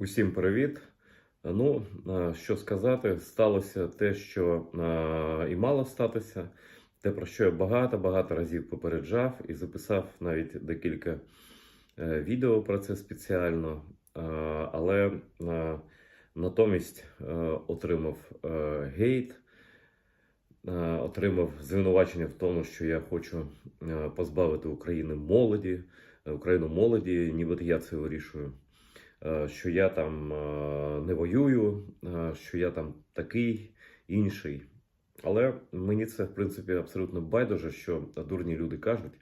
Усім привіт. Ну, е, що сказати, сталося те, що е, і мало статися, те, про що я багато-багато разів попереджав і записав навіть декілька е, відео про це спеціально, Е, але е, натомість е, отримав е, гейт, е, отримав звинувачення в тому, що я хочу е, позбавити України молоді, е, Україну молоді, нібито я це вирішую. е, що я там е, не воюю, е, що я там такий, інший. Але мені це, в принципі, абсолютно байдуже, що дурні люди кажуть.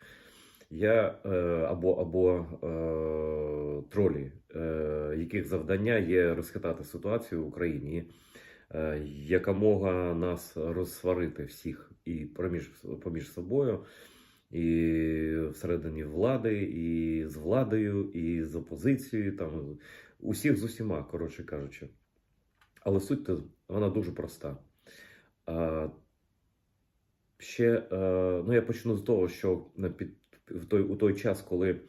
Я е, або, або е, тролі, е, яких завдання є розхитати ситуацію в Україні, е, якомога нас розсварити всіх і поміж, поміж собою, і всередині влади, і з владою, і з опозицією, там усіх з усіма, коротше кажучи. Але суть то вона дуже проста. А, ще е, ну я почну з того, що на під в той у той час, коли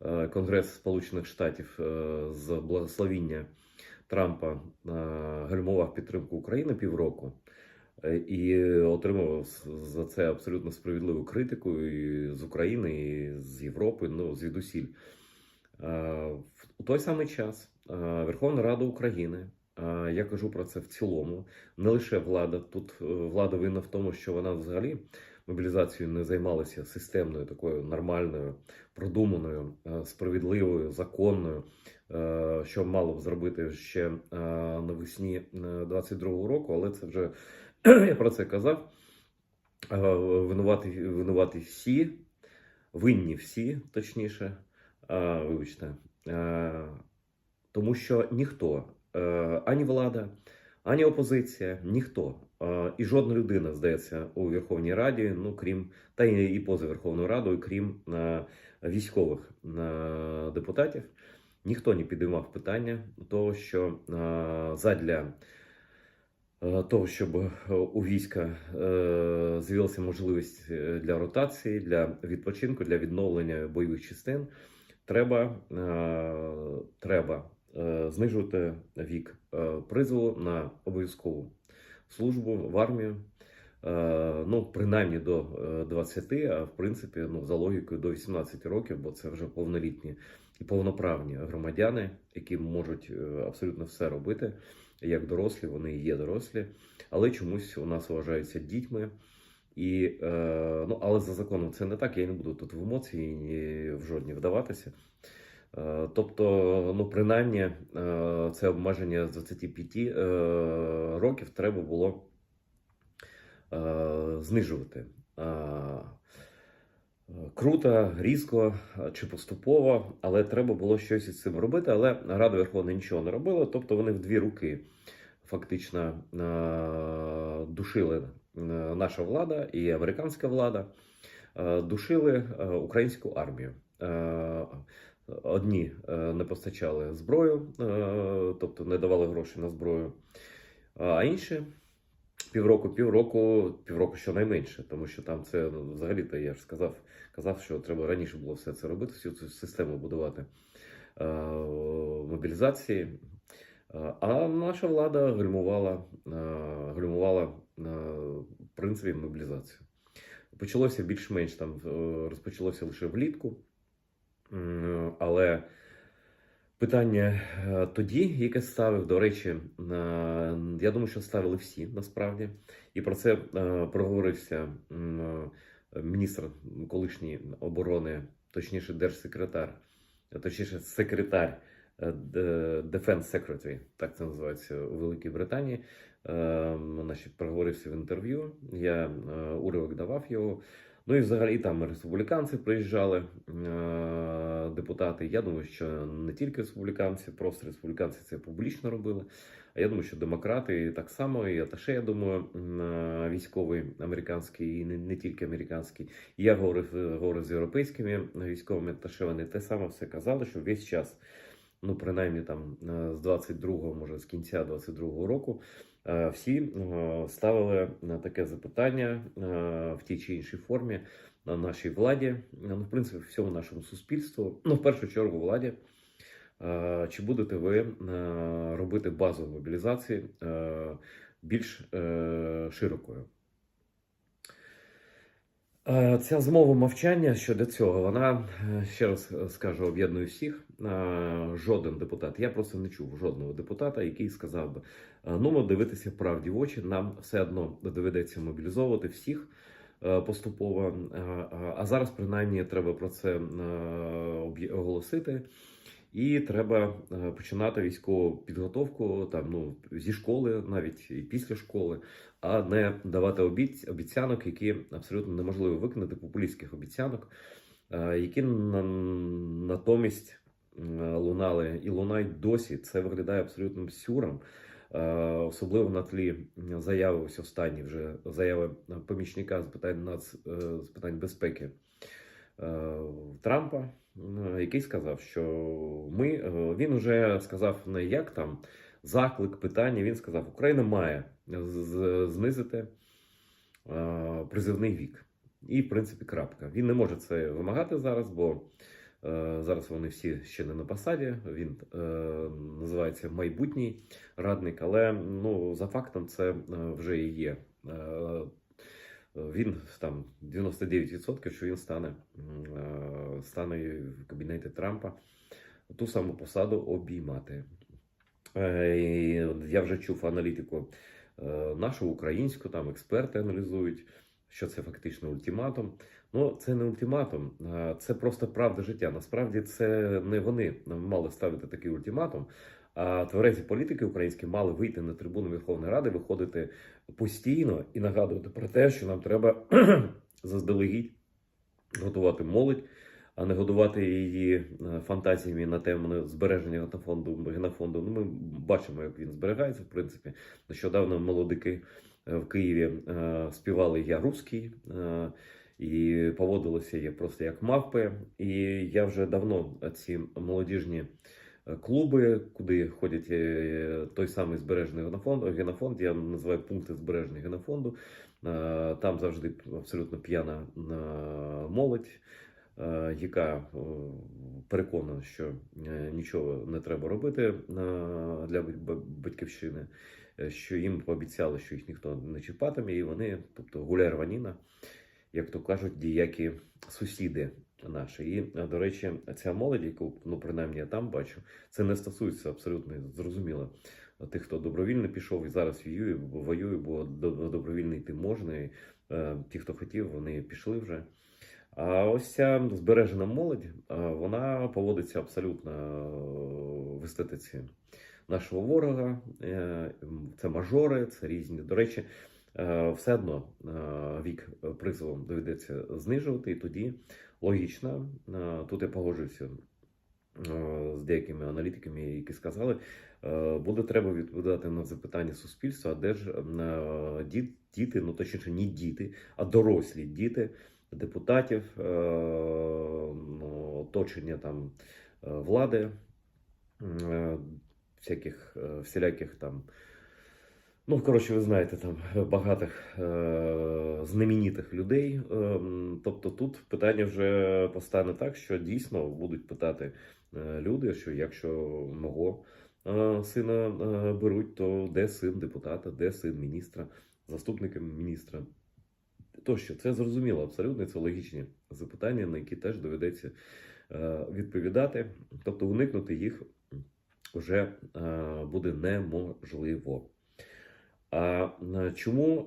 е, Конгрес Сполучених Штатів е, з благословіння Трампа гальмував підтримку України півроку і отримав за це абсолютно справедливу критику і з України, і з Європи, ну звідусіль. Е, У той самий час е, Верховна Рада України, е, я кажу про це в цілому, не лише влада. Тут е, влада винна в тому, що вона взагалі мобілізацією не займалася системною, такою нормальною, продуманою, е, справедливою, законною, е, що мало б зробити ще е, навесні е, 22-го року, але це вже я про це казав. Е, Винувати, винувати всі, винні всі, точніше, е, вибачте, е, тому що ніхто, ані влада, ані опозиція, ніхто. І жодна людина, здається, у Верховній Раді, ну крім та і поза Верховною Радою, крім військових депутатів, ніхто не підіймав питання того, що задля того, щоб у війська е, з'явилася можливість е, для ротації, для відпочинку, для відновлення бойових частин, треба, е, треба е, знижувати вік е, призову на обов'язкову службу в армію. Е, Ну, принаймні до е, 20, а в принципі, ну, за логікою до 18 років, бо це вже повнолітні і повноправні громадяни, які можуть е, абсолютно все робити як дорослі, вони є дорослі, але чомусь у нас вважаються дітьми. І, е, ну, але за законом це не так. Я не буду тут в емоції ні в жодні вдаватися. Е, тобто, ну, принаймні, е, це обмеження з 25 е, років треба було е, знижувати. Е, Круто, різко чи поступово, але треба було щось із цим робити. Але Рада Верховна нічого не робила. Тобто вони в дві руки фактично душили наша влада і американська влада, душили українську армію. Одні не постачали зброю, тобто не давали гроші на зброю, а інші півроку, півроку, півроку щонайменше, тому що там це ну, взагалі-то я ж сказав, казав, що треба раніше було все це робити, всю цю систему будувати е, мобілізації. А наша влада гальмувала, е, гальмувала е, в принципі мобілізацію. Почалося більш-менш там е, розпочалося лише влітку. Але питання е, тоді, яке ставив, до речі, е, я думаю, що ставили всі насправді. І про це е, проговорився міністр колишньої оборони, точніше, держсекретар, точніше, секретар Defense Secretary, так це називається у Великій Британії. Значить, проговорився в інтерв'ю. Я уривок давав його. Ну і взагалі там республіканці приїжджали, е, депутати. Я думаю, що не тільки республіканці, просто республіканці це публічно робили. А я думаю, що демократи так само, і Аташе, я думаю, е, військовий американський, і не, не тільки американський. Я говорив, говорив з європейськими військовими аташе, вони те саме все казали, що весь час, ну принаймні там е, з 22-го, може з кінця 22-го року, всі е, ставили таке запитання е, в тій чи іншій формі на нашій владі, ну, в принципі, всьому нашому суспільству, ну, в першу чергу владі. Е, Чи будете ви е, робити базову мобілізацію е, більш е, широкою? Е, Ця змова мовчання щодо цього, вона е, ще раз е, скажу, об'єднує всіх. Жоден депутат. Я просто не чув жодного депутата, який сказав би: «Е, ну, дивитися правді в очі. Нам все одно доведеться мобілізовувати всіх поступово. А зараз, принаймні, треба про це оголосити. І треба е, починати військову підготовку там ну зі школи, навіть і після школи, а не давати обіцянок, які абсолютно неможливо виконати, популістських обіцянок, е, які на, натомість лунали і лунають досі. Це виглядає абсолютним сюром, е, особливо на тлі заяви ось останні вже заяви помічника з питань нац, з питань безпеки Трампа, який сказав, що ми е, він вже сказав не як там заклик, питання. Він сказав, Україна має знизити е, призивний вік. І, в принципі, крапка. Він не може це вимагати зараз, бо е, зараз вони всі ще не на посаді. Він е, називається майбутній радник, але ну, за фактом це е, вже і є. Е, він там 99%, що він стане, е, стане в кабінеті Трампа ту саму посаду обіймати. Е, Я вже чув аналітику е, нашу українську, там експерти аналізують, що це фактично ультиматум. Ну, це не ультиматум, це просто правда життя. Насправді це не вони мали ставити такий ультиматум. Тверезі політики українські мали вийти на трибуну Верховної Ради, виходити постійно і нагадувати про те, що нам треба заздалегідь готувати молодь, а не годувати її е, фантазіями на тему збереження генофонду. генофонду. Ну, ми бачимо, як він зберігається. В принципі, нещодавно молодики е, в Києві е, співали Я русський. І поводилися я просто як мавпи. І я вже давно ці молодіжні клуби, куди ходять е, той самий збережений генофонд, генофонд, я називаю пункти збереження генофонду. Е, Там завжди абсолютно п'яна е, молодь, яка переконана, що нічого не треба робити для батьківщини, що їм пообіцяли, що їх ніхто не чіпатиме, і вони, тобто гуляй рваніна, як то кажуть, діякі сусіди наші. І, е, до речі, ця молодь, яку ну принаймні я там бачу, це не стосується абсолютно зрозуміло тих, хто добровільно пішов і зараз воює, воює, бо добровільно йти можна. І, е, ті, хто хотів, вони пішли вже. А ось ця збережена молодь, е, вона поводиться абсолютно в естетиці нашого ворога. Це мажори, це різні. До речі, все одно вік призову доведеться знижувати, і тоді логічно, е, тут я погоджуюся е, з деякими аналітиками, які сказали, е, буде треба відповідати на запитання суспільства, а де ж діти, ну точніше, не діти, а дорослі діти депутатів, ну, оточення там влади, всяких всіляких там. Ну, коротше, ви знаєте, там багатих е, знаменитих людей. Е, тобто тут питання вже постане так, що дійсно будуть питати е, люди, що якщо мого е, сина е, беруть, то де син депутата, де син міністра, заступника міністра. Тощо, це зрозуміло абсолютно, це логічні запитання, на які теж доведеться е, відповідати. Тобто уникнути їх вже е, буде неможливо. А чому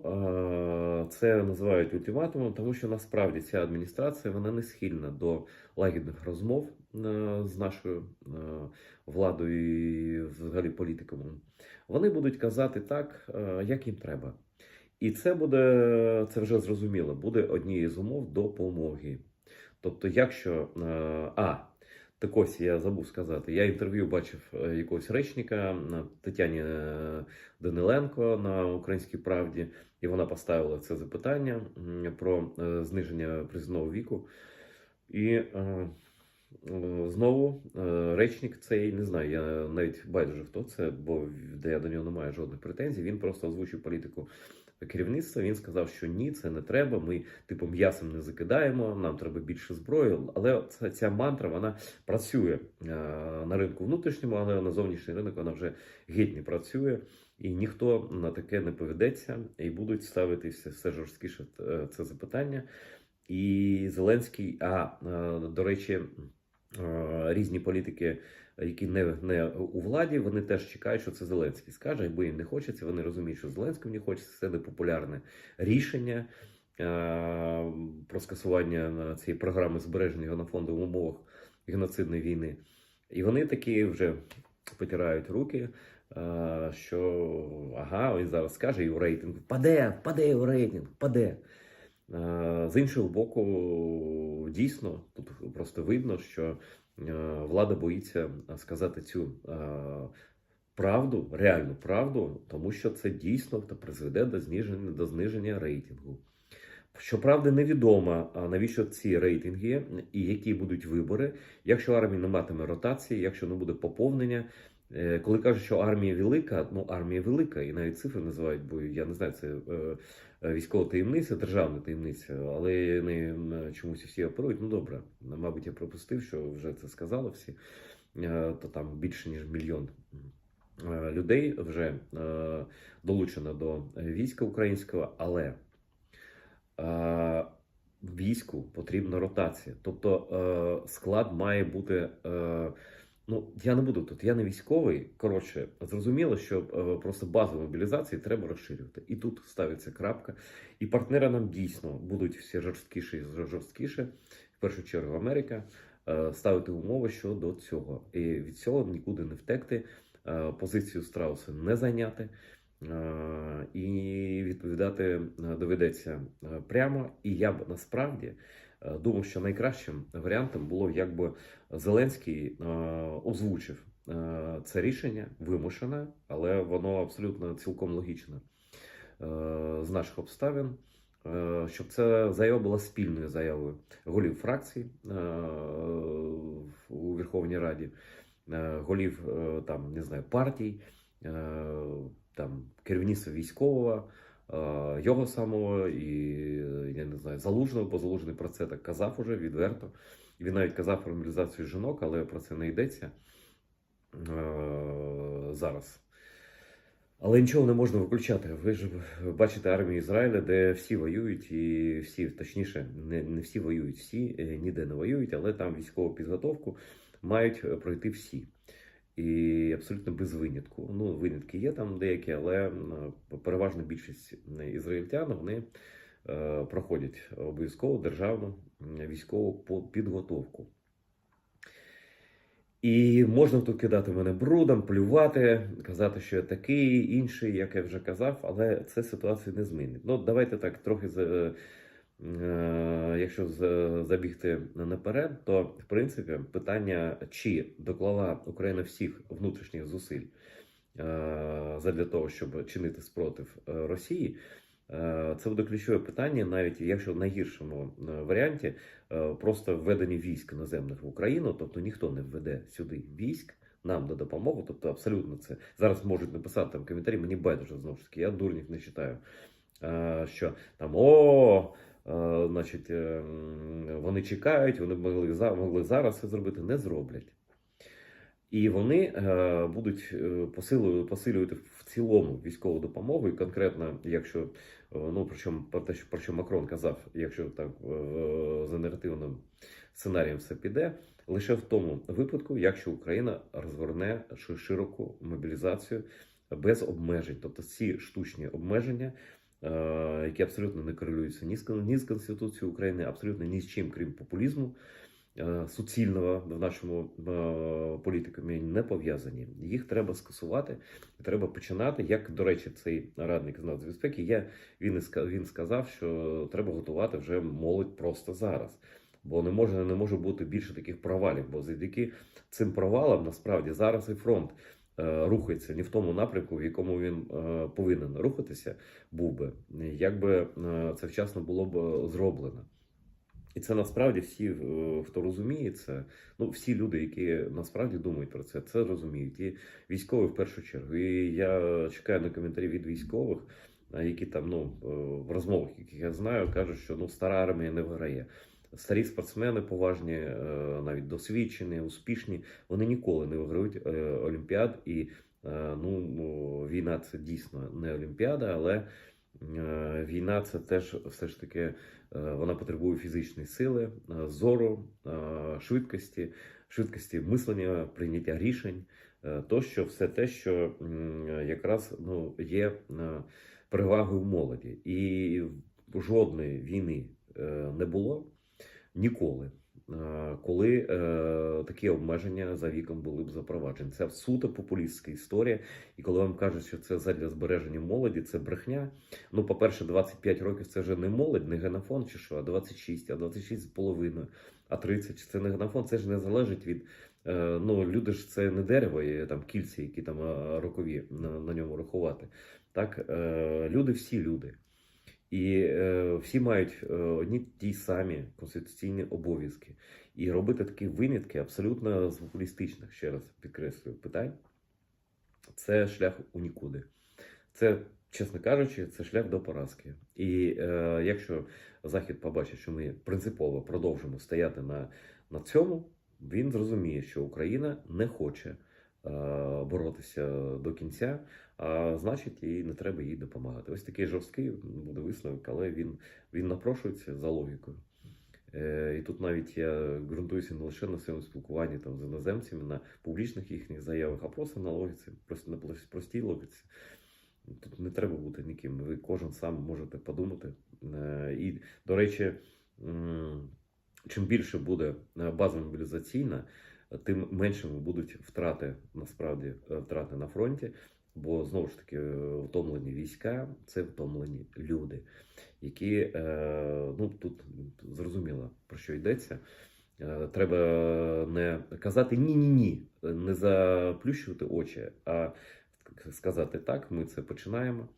це називають ультиматумом? Тому що насправді ця адміністрація вона не схильна до лагідних розмов е, з нашою е, владою і взагалі політиками. Вони будуть казати так, е, як їм треба. І це буде, це вже зрозуміло, буде однією з умов допомоги. Тобто, якщо а, так ось я забув сказати, я інтерв'ю бачив е, якогось речника Тетяні е, Даниленко на Українській правді, і вона поставила це запитання про е, зниження призовного віку. І знову речник цей, не знаю, я навіть байдуже хто це, бо я до нього не маю жодних претензій. Він просто озвучив політику керівництва. Він сказав, що ні, це не треба. Ми типу м'ясом не закидаємо, нам треба більше зброї. Але ця, ця мантра вона працює е, на ринку внутрішньому, але на зовнішній ринок вона вже геть не працює. І ніхто на таке не поведеться, і будуть ставити все, жорсткіше е, це запитання. І Зеленський, а е, до речі, різні політики, які не, не у владі, вони теж чекають, що це Зеленський скаже, бо їм не хочеться. Вони розуміють, що Зеленському не хочеться. Це непопулярне рішення е, про скасування цієї програми збереження його на фондових умовах геноцидної війни. І вони такі вже потирають руки. е, Що ага, він зараз скаже, і у рейтинг впаде, впаде у рейтинг, впаде. Е, З іншого боку, дійсно, тут просто видно, що е, влада боїться сказати цю е, правду, реальну правду, тому що це дійсно призведе до зниження, до зниження рейтингу. Щоправда, невідомо, навіщо ці рейтинги і які будуть вибори, якщо армія не матиме ротації, якщо не буде поповнення. Е, Коли кажуть, що армія велика, ну армія велика, і навіть цифри називають, бо я не знаю, це е, е, військова таємниця, державна таємниця, але не чомусь всі оперують. Ну добре, мабуть, я пропустив, що вже це сказали всі. То там більше ніж мільйон людей вже долучено до війська українського, але війську потрібна ротація. Тобто склад має бути. Ну, я не буду тут, я не військовий. Коротше, зрозуміло, що е, просто базу мобілізації треба розширювати. І тут ставиться крапка. І партнери нам дійсно будуть все жорсткіше і жорсткіше, в першу чергу Америка, е, ставити умови щодо цього. І від цього нікуди не втекти, е, позицію страуса не зайняти. Е, І відповідати е, доведеться е, прямо. І я б насправді думав, що найкращим варіантом було, якби Зеленський е, озвучив е, це рішення вимушене, але воно абсолютно цілком логічне е, з наших обставин. е, Щоб ця заява була спільною заявою голів фракцій е, у Верховній Раді, е, голів е, там не знаю партій, е, там керівництва військового, е, його самого і я не знаю залужного, бо залужний про це так казав уже відверто. Він навіть казав про мобілізацію жінок, але про це не йдеться е, зараз. Але нічого не можна виключати. Ви ж бачите армію Ізраїля, де всі воюють, і всі, точніше, не, не всі воюють, всі е, ніде не воюють, але там військову підготовку мають е, пройти всі. І абсолютно без винятку. Ну, винятки є там деякі, але переважна більшість ізраїльтян вони е, проходять обов'язково державну військову підготовку. І можна тут кидати мене брудом, плювати, казати, що я такий, інший, як я вже казав, але це ситуацію не змінить. Ну, давайте так трохи. Е, Якщо забігти наперед, то в принципі питання, чи доклала Україна всіх внутрішніх зусиль е, задля того, щоб чинити спротив е, Росії, е, це буде ключове питання, навіть якщо в найгіршому е, варіанті е, просто введення військ наземних в Україну, тобто ніхто не введе сюди військ. Нам на допомогу, тобто абсолютно це зараз можуть написати там коментарі. Мені байдуже знову ж таки, я дурнів не читаю. е, Що там о, е, значить, е, вони чекають, вони могли могли зараз це зробити, не зроблять. І вони е, будуть е, посилювати, в цілому військову допомогу, і конкретно, якщо е, ну причому про те, що про що Макрон казав, якщо так е, за негативним сценарієм все піде, лише в тому випадку, якщо Україна розгорне широку мобілізацію без обмежень, тобто ці штучні обмеження. Е, Які абсолютно не корелюються ні з Конституцією України, абсолютно ні з чим, крім популізму, е, суцільного в нашому е, політикумі не пов'язані. Їх треба скасувати, треба починати. Як до речі, цей радник з нацбезпеки, я він він сказав, що треба готувати вже молодь просто зараз. Бо не може не може бути більше таких провалів. Бо завдяки цим провалам насправді зараз і фронт рухається не в тому напрямку, в якому він е, повинен рухатися, був би, якби е, це вчасно було б зроблено. І це насправді всі, е, хто розуміє це, ну всі люди, які насправді думають про це, це розуміють. І військові в першу чергу. І я чекаю на коментарі від військових, е, які там ну е, в розмовах, яких я знаю, кажуть, що ну стара армія не виграє. Старі спортсмени поважні, е, навіть досвідчені, успішні, вони ніколи не виграють е, Олімпіад. І е, ну, війна це дійсно не Олімпіада, але війна це теж все ж таки вона потребує фізичної сили, зору, швидкості, швидкості мислення, прийняття рішень, тощо все те, що якраз ну, є перевагою молоді. І жодної війни не було ніколи. е, Коли е, такі обмеження за віком були б запроваджені, це суто популістська історія. І коли вам кажуть, що це задля збереження молоді, це брехня. Ну, по-перше, 25 років це вже не молодь, не генофон чи що, а 26, а 26 з половиною, а 30 це не генофон, це ж не залежить від. е, Ну, люди ж це не дерево, і там кільці, які там е, рокові на, на ньому рахувати. Так, е, люди всі люди. І е, всі мають е, одні ті самі конституційні обов'язки. І робити такі винятки абсолютно з популістичних, ще раз підкреслюю, питань. Це шлях у нікуди. Це, чесно кажучи, це шлях до поразки. І е, якщо Захід побачить, що ми принципово продовжимо стояти на, на цьому, він зрозуміє, що Україна не хоче боротися до кінця, а значить, і не треба їй допомагати. Ось такий жорсткий буде висновок, але він, він напрошується за логікою. Е, І тут навіть я ґрунтуюся не лише на своєму спілкуванні там, з іноземцями, на публічних їхніх заявах, а просто на логіці, просто на простій логіці. Тут не треба бути ніким. Ви кожен сам можете подумати. Е, І, до речі, чим більше буде е, база мобілізаційна, тим меншими будуть втрати насправді е, втрати на фронті. Бо знову ж таки е, втомлені війська це втомлені люди, які е, ну тут зрозуміло про що йдеться. Треба не казати ні-ні ні, не заплющувати очі, а сказати так, ми це починаємо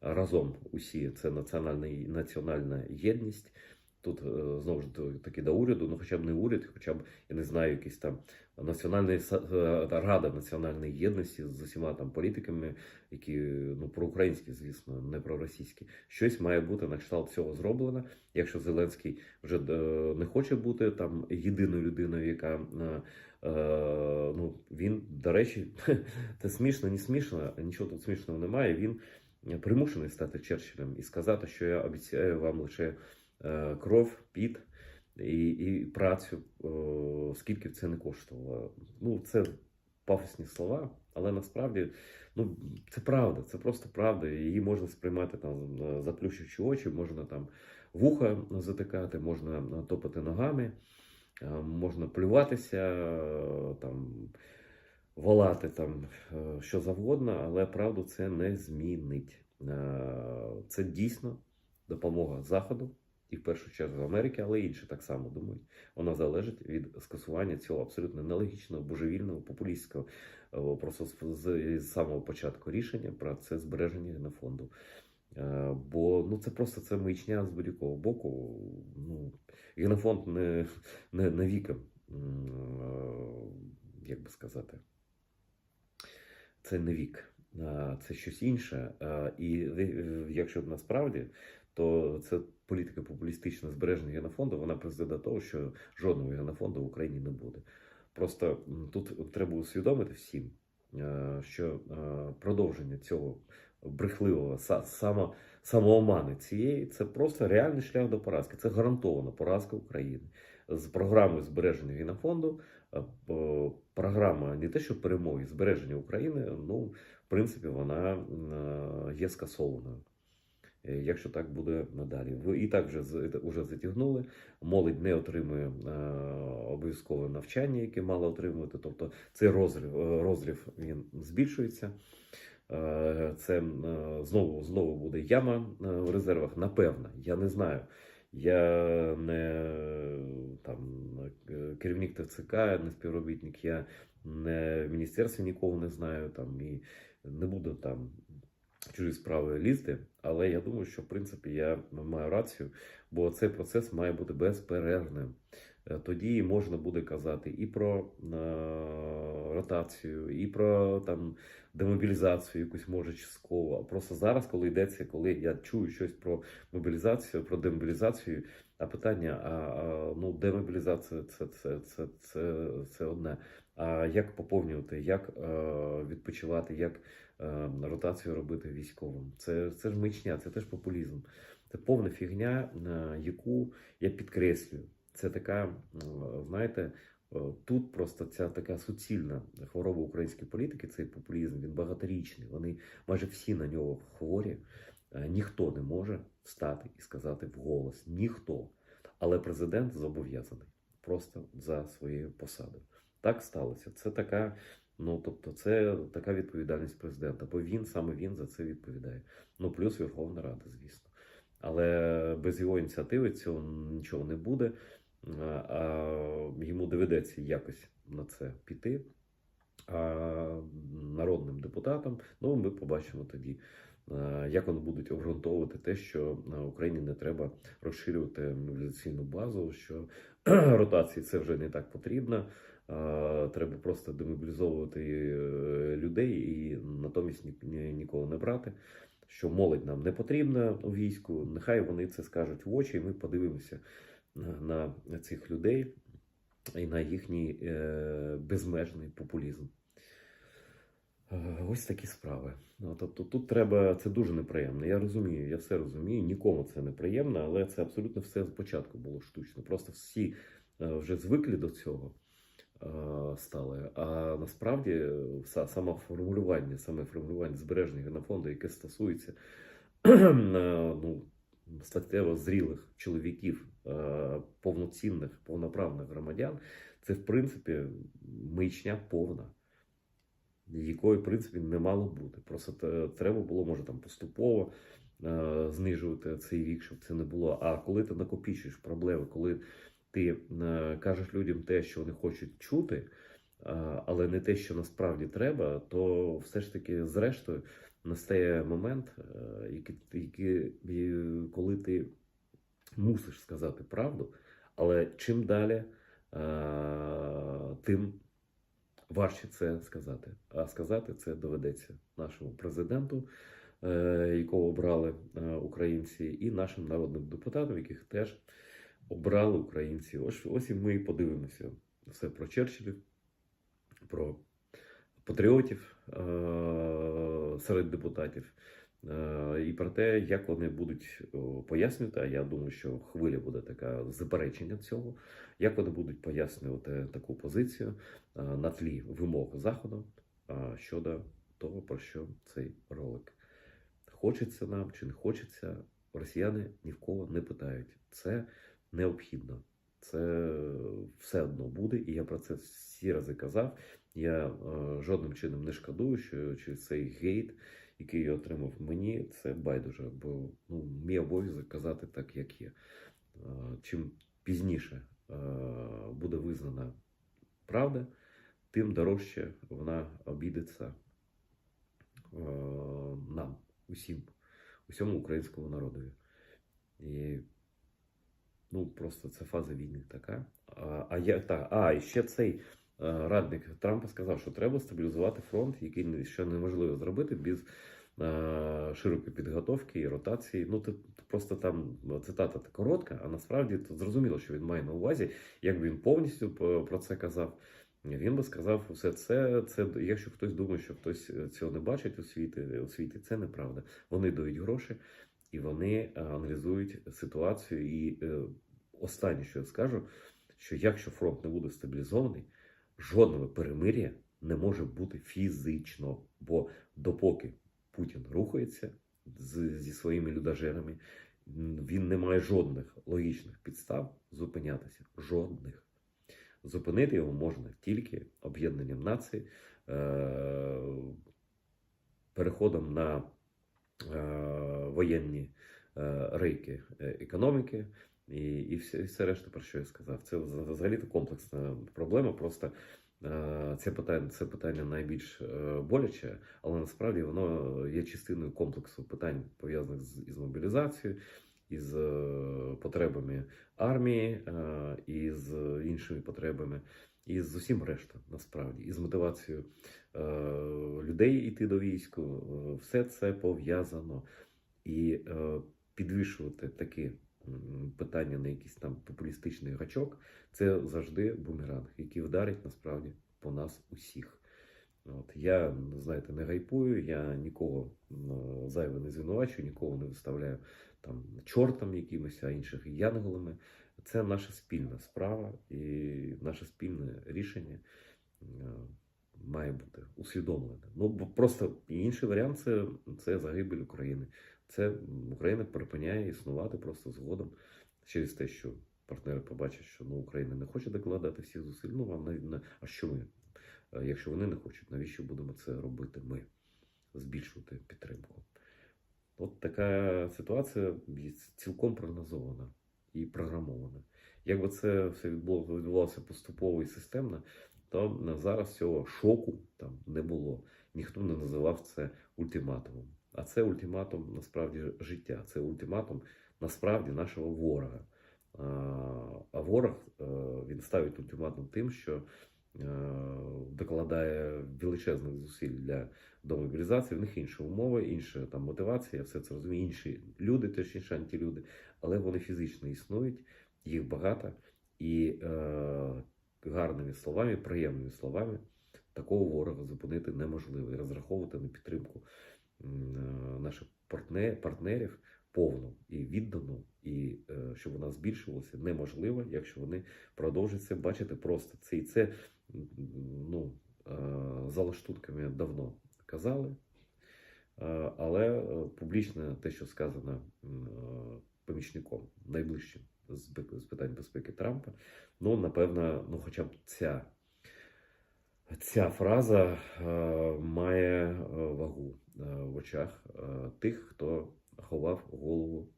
разом. Усі це національна національна єдність. Тут е, знову ж таки до уряду, ну хоча б не уряд, хоча б я не знаю, якийсь там національний е, рада національної єдності з усіма там політиками, які ну проукраїнські, звісно, не проросійські. Щось має бути на кшталт цього зроблено. Якщо Зеленський вже е, не хоче бути там єдиною людиною, яка ну він, до речі, це смішно, не смішно, нічого тут смішного немає. Він примушений стати Черчиллем і сказати, що я обіцяю вам лише кров, піт і, і працю, скільки б це не коштувало. Ну, це пафосні слова, але насправді ну, це правда, це просто правда. Її можна сприймати там, е, заплющивши очі, можна там вуха затикати, можна е, топати ногами, е, можна плюватися, е, там, волати там, е, що завгодно, але правду це не змінить. Е, Це дійсно допомога Заходу і в першу чергу Америки, але інші так само думають. Вона залежить від скасування цього абсолютно нелогічного, божевільного, популістського е, просто з, самого початку рішення про це збереження генофонду. Е, Бо ну це просто це маячня з будь-якого боку. Ну, генофонд не, не, не віком, е, як би сказати, це не вік, це щось інше. І якщо насправді, то це політика популістична збереження генофонду, вона призведе до того, що жодного генофонду в Україні не буде. Просто тут треба усвідомити всім, е, що е, продовження цього брехливого само, самоомани цієї це просто реальний шлях до поразки. Це гарантована поразка України з програмою збереження генофонду. е, Програма не те, що перемоги, збереження України, ну, в принципі, вона є скасованою. Е, Якщо так буде надалі, і так вже з- уже затягнули. Молодь не отримує е, обов'язкове навчання, яке мала отримувати. Тобто цей розрив, е, розрив він збільшується. Е, Це е, знову знову буде яма е, в резервах. Напевно, я не знаю. Я не там е, керівник ТЦК, не співробітник, я не в міністерстві нікого не знаю там і не буду там чужі справи лізти, але я думаю, що в принципі я маю рацію, бо цей процес має бути безперервним. Е, Тоді можна буде казати і про е, ротацію, і про там демобілізацію, якусь може частково. Просто зараз, коли йдеться, коли я чую щось про мобілізацію, про демобілізацію, а питання: а, а ну демобілізація це, це, це, це, це одне. А як поповнювати, як е, відпочивати, як ротацію робити військовим? Це, це ж мичня, це теж популізм. Це повна фігня, е, яку я підкреслюю. Це така, знаєте, е, тут просто ця така суцільна хвороба української політики, цей популізм, він багаторічний. Вони майже всі на нього хворі. Е, Ніхто не може встати і сказати вголос. Ніхто. Але президент зобов'язаний просто за своєю посадою. Так сталося. Це така, ну тобто, це така відповідальність президента, бо він саме він за це відповідає. Ну плюс Верховна Рада, звісно. Але без його ініціативи цього нічого не буде. А, йому доведеться якось на це піти. А народним депутатам, ну ми побачимо тоді, як вони будуть обґрунтовувати те, що е, Україні не треба розширювати мобілізаційну базу, що ротації це вже не так потрібно. е, Треба просто демобілізовувати е, людей і натомість ні- ні- нікого не брати. Що молодь нам не потрібна у війську, нехай вони це скажуть в очі, і ми подивимося на, цих людей і на їхній е, безмежний популізм. Е, Ось такі справи. Ну, тобто тут треба, це дуже неприємно. Я розумію, я все розумію, нікому це не приємно, але це абсолютно все спочатку було штучно. Просто всі е, вже звикли до цього е, стали. А насправді саме формулювання, саме формулювання збереження генофонду, яке стосується ну, статтєво зрілих чоловіків, повноцінних, повноправних громадян, це в принципі мичня повна якої, в принципі, не мало бути. Просто треба було, може, там поступово е, знижувати цей вік, щоб це не було. А коли ти накопічуєш проблеми, коли ти е, кажеш людям те, що вони хочуть чути, е, але не те, що насправді треба, то все ж таки, зрештою, настає момент, е, який, який, коли ти мусиш сказати правду, але чим далі, е, тим важче це сказати. А сказати це доведеться нашому президенту, е, якого обрали е, українці, і нашим народним депутатам, яких теж обрали українці. Ось, ось і ми подивимося все про Черчиллів, про патріотів е, серед депутатів. Е, І про те, як вони будуть пояснювати, а я думаю, що хвиля буде така заперечення цього, як вони будуть пояснювати таку позицію е, на тлі вимог Заходу е, щодо того, про що цей ролик. Хочеться нам чи не хочеться, росіяни ні в кого не питають. Це необхідно. Це все одно буде, і я про це всі рази казав. Я жодним чином не шкодую, що через цей гейт, який я отримав мені, це байдуже, бо ну, мій обов'язок казати так, як є. Чим пізніше буде визнана правда, тим дорожче вона обійдеться нам, усім, усьому українському народові. І ну, просто це фаза війни така. А, я, та, а і ще цей радник Трампа сказав, що треба стабілізувати фронт, який що неможливо зробити без е, широкої підготовки і ротації. Ну, ти просто там цитата коротка, а насправді зрозуміло, що він має на увазі, як він повністю про це казав. Він би сказав, все це, це якщо хтось думає, що хтось е, цього не бачить у світі, у світі, це неправда. Вони дають гроші і вони е, аналізують ситуацію. І е, останнє, що я скажу, що якщо фронт не буде стабілізований, жодного перемир'я не може бути фізично. Бо допоки Путін рухається зі своїми людожерами, він не має жодних логічних підстав зупинятися. Жодних. Зупинити його можна тільки об'єднанням націй, е, переходом на е, воєнні е, рейки економіки і, і, все, і все решта, про що я сказав. Це взагалі комплексна проблема. Просто е, це питання, це питання найбільш е, боляче, але насправді воно є частиною комплексу питань, пов'язаних з із мобілізацією, із е, потребами армії, е, і з іншими потребами, і з усім решта, насправді, і з мотивацією е, людей йти до війську. Все це пов'язано. І е, підвішувати такі питання на якийсь там популістичний гачок, це завжди бумеранг, який вдарить насправді по нас усіх. От я знаєте, не гайпую, я нікого зайве не звинувачую, нікого не виставляю там чортом якимось, а інших янголами. Це наша спільна справа і наше спільне рішення е, має бути усвідомлене. Ну просто інший варіант це, це загибель України. Це Україна припиняє існувати просто згодом через те, що партнери побачать, що ну, Україна не хоче докладати всіх зусиль. Ну, на, на, а що ми? Е, Якщо вони не хочуть, навіщо будемо це робити ми? Збільшувати підтримку. От така ситуація цілком прогнозована і програмована. Якби це все відбувалося поступово і системно, то зараз цього шоку там не було. Ніхто не називав це ультиматумом. А це ультиматум насправді життя. Це ультиматум насправді нашого ворога. А, ворог е, він ставить ультиматум тим, що е, докладає величезних зусиль для домобілізації. В них інші умови, інша там мотивація, я все це розумію. Інші люди, теж інші антилюди, але вони фізично існують, їх багато і е, гарними словами, приємними словами такого ворога зупинити неможливо і розраховувати на підтримку наших партне- партнерів повну і віддану, і е, щоб вона збільшувалася, неможливо, якщо вони продовжують це бачити просто це і це ну, е, за лаштунками давно казали. Е, Але е, публічно те, що сказано е, помічником найближчим з питань безпеки Трампа, ну напевно, ну хоча б ця, ця фраза е, має е, вагу е, в очах е, тих, хто ховав голову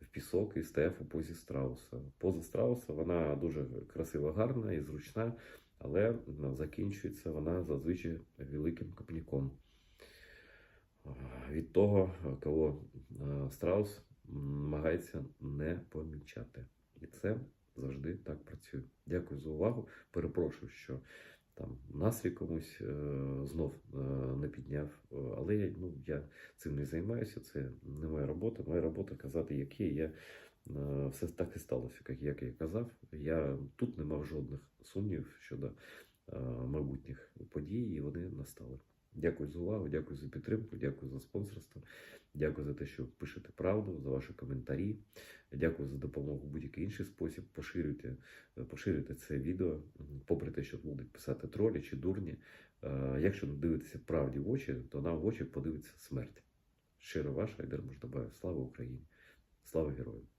в пісок і стояв у позі страуса. Поза страуса вона дуже красива, гарна і зручна, але закінчується вона зазвичай великим копняком. Е, Від того, кого е, страус намагається не помічати. І це завжди так працює. Дякую за увагу. Перепрошую, що там настрій комусь е, знов е, не підняв. Е, Але я, ну, я цим не займаюся. Це не моя робота. Моя робота казати, яке. Е, Все так і сталося, як, як я казав. Я тут не мав жодних сумнівів щодо майбутніх подій, і вони настали. Дякую за увагу, дякую за підтримку, дякую за спонсорство, дякую за те, що пишете правду, за ваші коментарі. Дякую за допомогу в будь-який інший спосіб. Поширюйте, е, поширюйте це відео, попри те, що будуть писати тролі чи дурні. Е, Якщо не дивитися правді в очі, то нам в очі подивиться смерть. Щиро ваша Айдер Муждабаєв. Слава Україні! Слава героям!